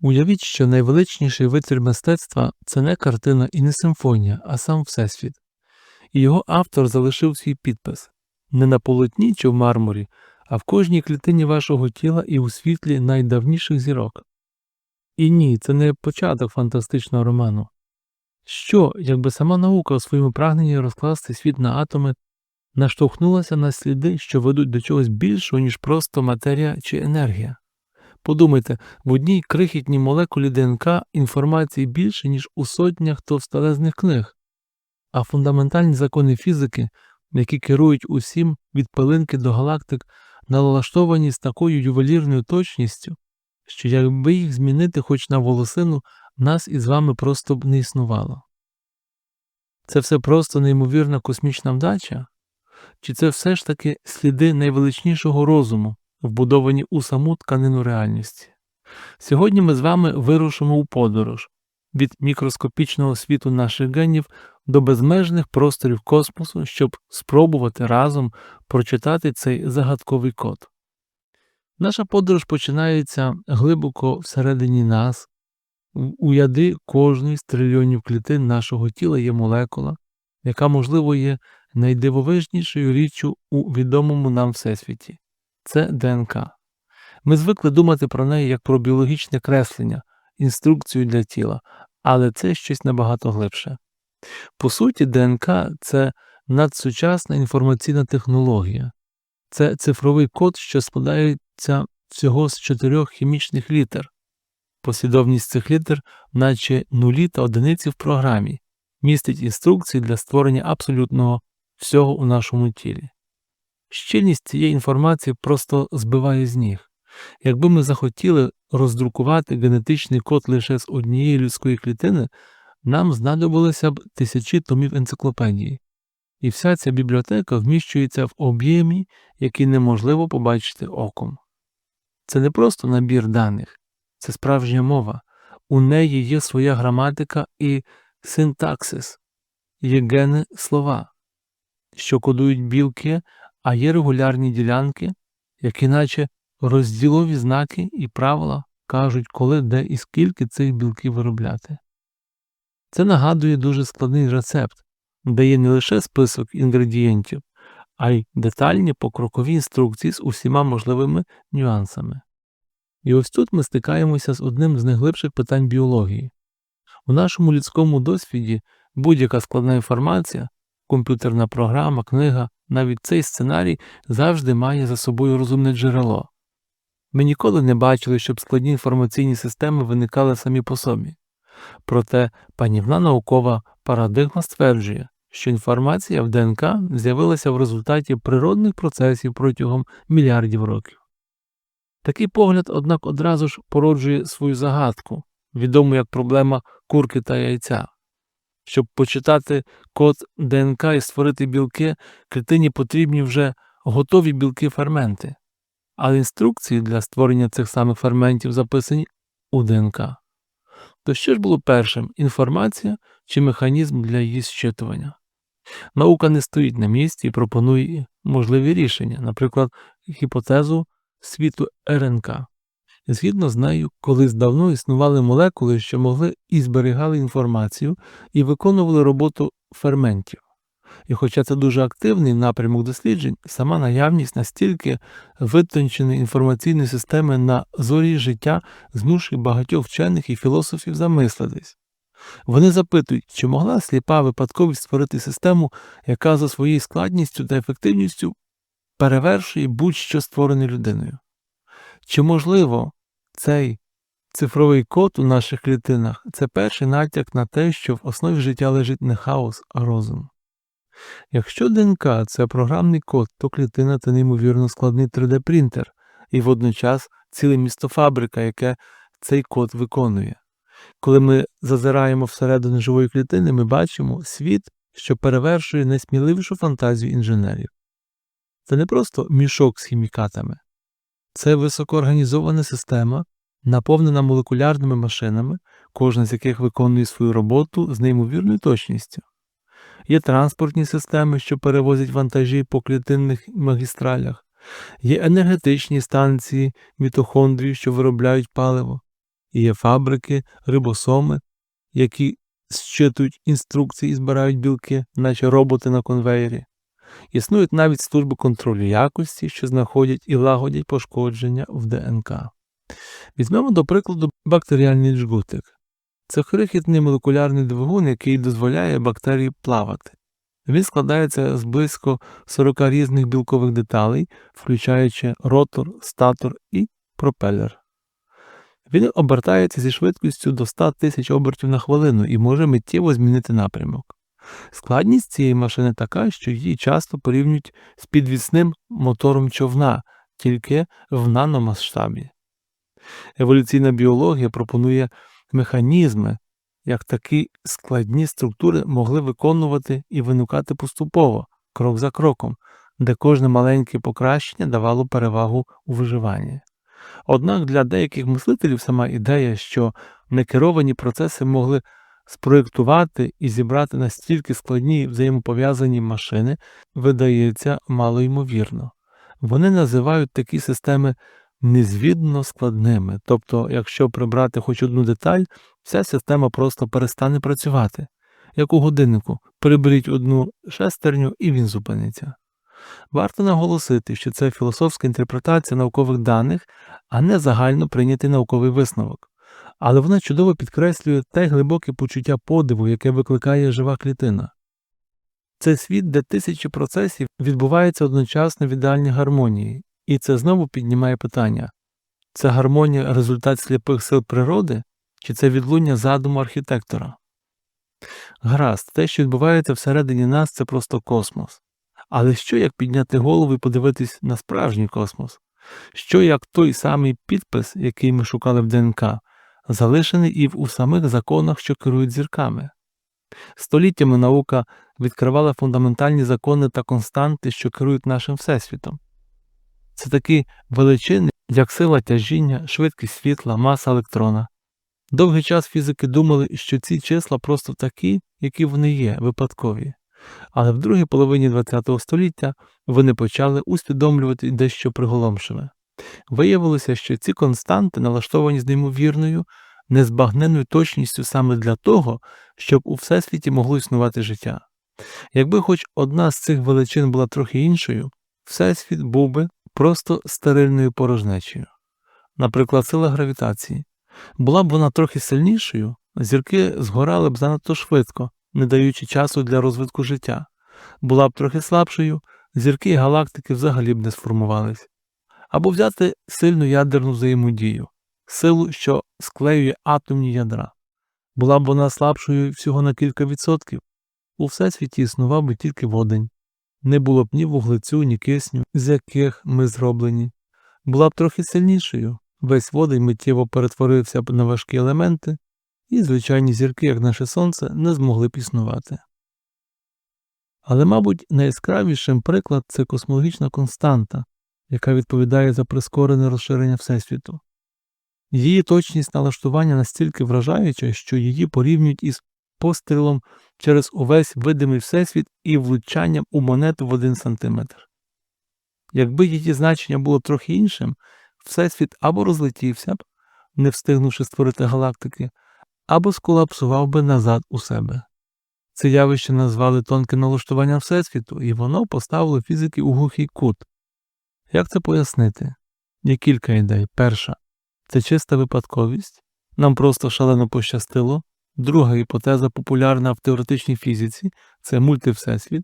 Уявіть, що найвеличніший витвір мистецтва це не картина і не симфонія, а сам Всесвіт. І його автор залишив свій підпис не на полотні чи в мармурі, а в кожній клітині вашого тіла і у світлі найдавніших зірок. І ні, це не початок фантастичного роману. Що, якби сама наука у своєму прагненні розкласти світ на атоми наштовхнулася на сліди, що ведуть до чогось більшого, ніж просто матерія чи енергія? Подумайте, в одній крихітній молекулі ДНК інформації більше, ніж у сотнях товстелезних книг, а фундаментальні закони фізики, які керують усім від пилинки до галактик, налаштовані з такою ювелірною точністю, що якби їх змінити хоч на волосину, нас із вами просто б не існувало. Це все просто неймовірна космічна вдача? Чи це все ж таки сліди найвеличнішого розуму, вбудовані у саму тканину реальності? Сьогодні ми з вами вирушимо у подорож від мікроскопічного світу наших генів до безмежних просторів космосу, щоб спробувати разом прочитати цей загадковий код. Наша подорож починається глибоко всередині нас, у яди кожної з трильйонів клітин нашого тіла є молекула, яка, можливо, є найдивовижнішою річчю у відомому нам всесвіті це ДНК. Ми звикли думати про неї як про біологічне креслення, інструкцію для тіла, але це щось набагато глибше. По суті, ДНК це надсучасна інформаційна технологія, це цифровий код, що складається всього з чотирьох хімічних літер. Послідовність цих літер, наче нулі та одиниці в програмі, містить інструкції для створення абсолютного всього у нашому тілі. Щільність цієї інформації просто збиває з ніг. Якби ми захотіли роздрукувати генетичний код лише з однієї людської клітини, нам знадобилося б тисячі томів енциклопедії, і вся ця бібліотека вміщується в об'ємі, який неможливо побачити оком. Це не просто набір даних, це справжня мова. У неї є своя граматика і синтаксис, є гени слова, що кодують білки, а є регулярні ділянки, які наче розділові знаки і правила кажуть, коли, де і скільки цих білків виробляти. Це нагадує дуже складний рецепт, де є не лише список інгредієнтів, а й детальні покрокові інструкції з усіма можливими нюансами. І ось тут ми стикаємося з одним з найглибших питань біології. У нашому людському досвіді будь-яка складна інформація, комп'ютерна програма, книга, навіть цей сценарій завжди має за собою розумне джерело. Ми ніколи не бачили, щоб складні інформаційні системи виникали самі по собі. Проте панівна наукова парадигма стверджує, що інформація в ДНК з'явилася в результаті природних процесів протягом мільярдів років. Такий погляд, однак, одразу ж породжує свою загадку, відому як проблема курки та яйця. Щоб почитати код ДНК і створити білки, клітині потрібні вже готові білки ферменти, але інструкції для створення цих самих ферментів записані у ДНК. То що ж було першим інформація чи механізм для її зчитування? Наука не стоїть на місці і пропонує можливі рішення, наприклад, гіпотезу світу РНК. Згідно з нею, колись давно існували молекули, що могли і зберігали інформацію, і виконували роботу ферментів. І хоча це дуже активний напрямок досліджень, сама наявність настільки витонченої інформаційної системи на зорі життя змушує багатьох вчених і філософів замислитись. Вони запитують, чи могла сліпа випадковість створити систему, яка за своєю складністю та ефективністю перевершує будь-що створене людиною. Чи можливо цей цифровий код у наших клітинах це перший натяк на те, що в основі життя лежить не хаос, а розум? Якщо ДНК це програмний код, то клітина це неймовірно складний 3D-принтер і водночас ціле місто фабрика, яке цей код виконує. Коли ми зазираємо всередину живої клітини, ми бачимо світ, що перевершує найсміливішу фантазію інженерів. Це не просто мішок з хімікатами, це високоорганізована система, наповнена молекулярними машинами, кожна з яких виконує свою роботу з неймовірною точністю. Є транспортні системи, що перевозять вантажі по клітинних магістралях, є енергетичні станції мітохондрії, що виробляють паливо, є фабрики, рибосоми, які зчитують інструкції і збирають білки, наче роботи на конвеєрі. Існують навіть служби контролю якості, що знаходять і лагодять пошкодження в ДНК. Візьмемо до прикладу бактеріальний джгутик. Це крихітний молекулярний двигун, який дозволяє бактерії плавати. Він складається з близько 40 різних білкових деталей, включаючи ротор, статор і пропелер. Він обертається зі швидкістю до 100 тисяч обертів на хвилину і може миттєво змінити напрямок. Складність цієї машини така, що її часто порівнюють з підвісним мотором човна, тільки в наномасштабі. Еволюційна біологія пропонує механізми, як такі складні структури могли виконувати і виникати поступово, крок за кроком, де кожне маленьке покращення давало перевагу у виживанні. Однак для деяких мислителів сама ідея, що некеровані процеси могли спроєктувати і зібрати настільки складні взаємопов'язані машини, видається малоймовірно. Вони називають такі системи незвідно складними, тобто, якщо прибрати хоч одну деталь, вся система просто перестане працювати. Як у годиннику, приберіть одну шестерню і він зупиниться. Варто наголосити, що це філософська інтерпретація наукових даних, а не загально прийнятий науковий висновок. Але вона чудово підкреслює те глибоке почуття подиву, яке викликає жива клітина. Це світ, де тисячі процесів відбуваються одночасно в ідеальній гармонії, і це знову піднімає питання це гармонія результат сліпих сил природи, чи це відлуння задуму архітектора? Гаразд, те, що відбувається всередині нас, це просто космос. Але що як підняти голову і подивитись на справжній космос? Що як той самий підпис, який ми шукали в ДНК, залишений і в у самих законах, що керують зірками? Століттями наука відкривала фундаментальні закони та константи, що керують нашим Всесвітом. Це такі величини, як сила тяжіння, швидкість світла, маса електрона. Довгий час фізики думали, що ці числа просто такі, які вони є, випадкові. Але в другій половині ХХ століття вони почали усвідомлювати дещо приголомшиве. Виявилося, що ці константи налаштовані з неймовірною, незбагненною точністю саме для того, щоб у всесвіті могло існувати життя. Якби хоч одна з цих величин була трохи іншою, всесвіт був би просто стерильною порожнечею. Наприклад, сила гравітації. Була б вона трохи сильнішою, зірки згорали б занадто швидко, не даючи часу для розвитку життя. Була б трохи слабшою, зірки і галактики взагалі б не сформувались. Або взяти сильну ядерну взаємодію, силу, що склеює атомні ядра. Була б вона слабшою всього на кілька відсотків, у всесвіті існував би тільки водень. Не було б ні вуглецю, ні кисню, з яких ми зроблені. Була б трохи сильнішою, весь водень миттєво перетворився б на важкі елементи, і звичайні зірки, як наше сонце, не змогли б існувати. Але, мабуть, найяскравішим приклад це космологічна константа, яка відповідає за прискорене розширення Всесвіту. Її точність налаштування настільки вражаюча, що її порівнюють із пострілом через увесь видимий всесвіт і влучанням у монету в один сантиметр. Якби її значення було трохи іншим, всесвіт або розлетівся б, не встигнувши створити галактики, або сколапсував би назад у себе. Це явище назвали тонке налаштування Всесвіту, і воно поставило фізики у глухий кут. Як це пояснити? Є кілька ідей. Перша це чиста випадковість, нам просто шалено пощастило. Друга гіпотеза, популярна в теоретичній фізиці, це мультивсесвіт.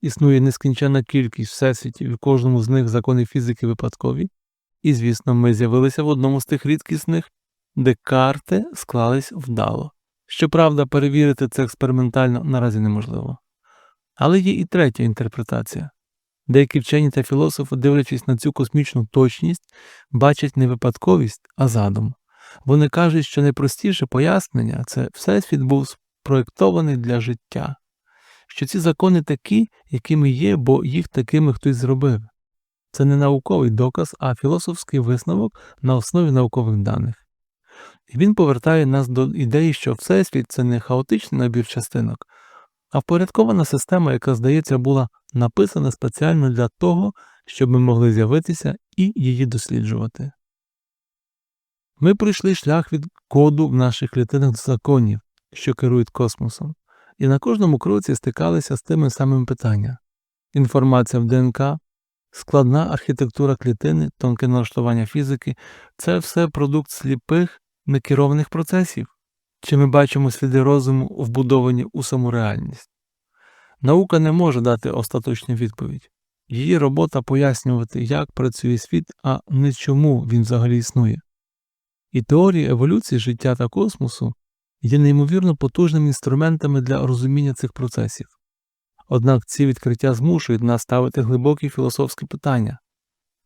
Існує нескінченна кількість всесвітів, і кожному з них закони фізики випадкові. І, звісно, ми з'явилися в одному з тих рідкісних, де карти склались вдало. Щоправда, перевірити це експериментально наразі неможливо. Але є і третя інтерпретація. Деякі вчені та філософи, дивлячись на цю космічну точність, бачать не випадковість, а задум. Вони кажуть, що найпростіше пояснення це Всесвіт був спроєктований для життя, що ці закони такі, якими є, бо їх такими хтось зробив. Це не науковий доказ, а філософський висновок на основі наукових даних. І він повертає нас до ідеї, що Всесвіт це не хаотичний набір частинок, а впорядкована система, яка, здається, була написана спеціально для того, щоб ми могли з'явитися і її досліджувати. Ми пройшли шлях від коду в наших клітинах до законів, що керують космосом, і на кожному кроці стикалися з тими самими питаннями. Інформація в ДНК, складна архітектура клітини, тонке налаштування фізики це все продукт сліпих, некерованих процесів. Чи ми бачимо сліди розуму, вбудовані у саму реальність? Наука не може дати остаточну відповідь. Її робота пояснювати, як працює світ, а не чому він взагалі існує. І теорії еволюції життя та космосу є неймовірно потужними інструментами для розуміння цих процесів. Однак ці відкриття змушують нас ставити глибокі філософські питання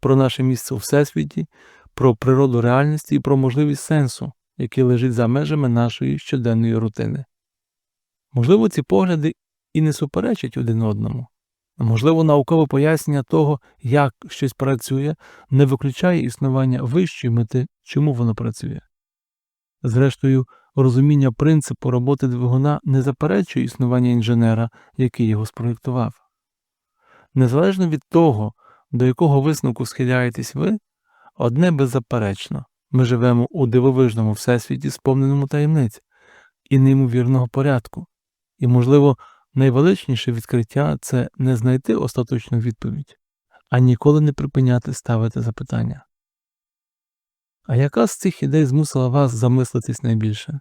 про наше місце у всесвіті, про природу реальності і про можливість сенсу, який лежить за межами нашої щоденної рутини. Можливо, ці погляди і не суперечать один одному. Можливо, наукове пояснення того, як щось працює, не виключає існування вищої мети, чому воно працює. Зрештою, розуміння принципу роботи двигуна не заперечує існування інженера, який його спроєктував. Незалежно від того, до якого висновку схиляєтесь ви, одне беззаперечно ми живемо у дивовижному всесвіті, сповненому таємниць і неймовірного порядку, і, можливо, найвеличніше відкриття це не знайти остаточну відповідь, а ніколи не припиняти ставити запитання. А яка з цих ідей змусила вас замислитись найбільше?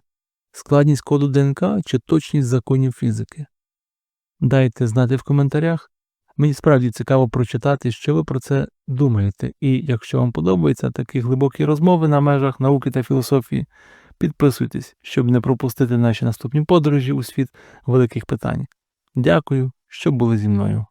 Складність коду ДНК чи точність законів фізики? Дайте знати в коментарях. Мені справді цікаво прочитати, що ви про це думаєте, і якщо вам подобаються такі глибокі розмови на межах науки та філософії, підписуйтесь, щоб не пропустити наші наступні подорожі у світ великих питань. Дякую, що були зі мною.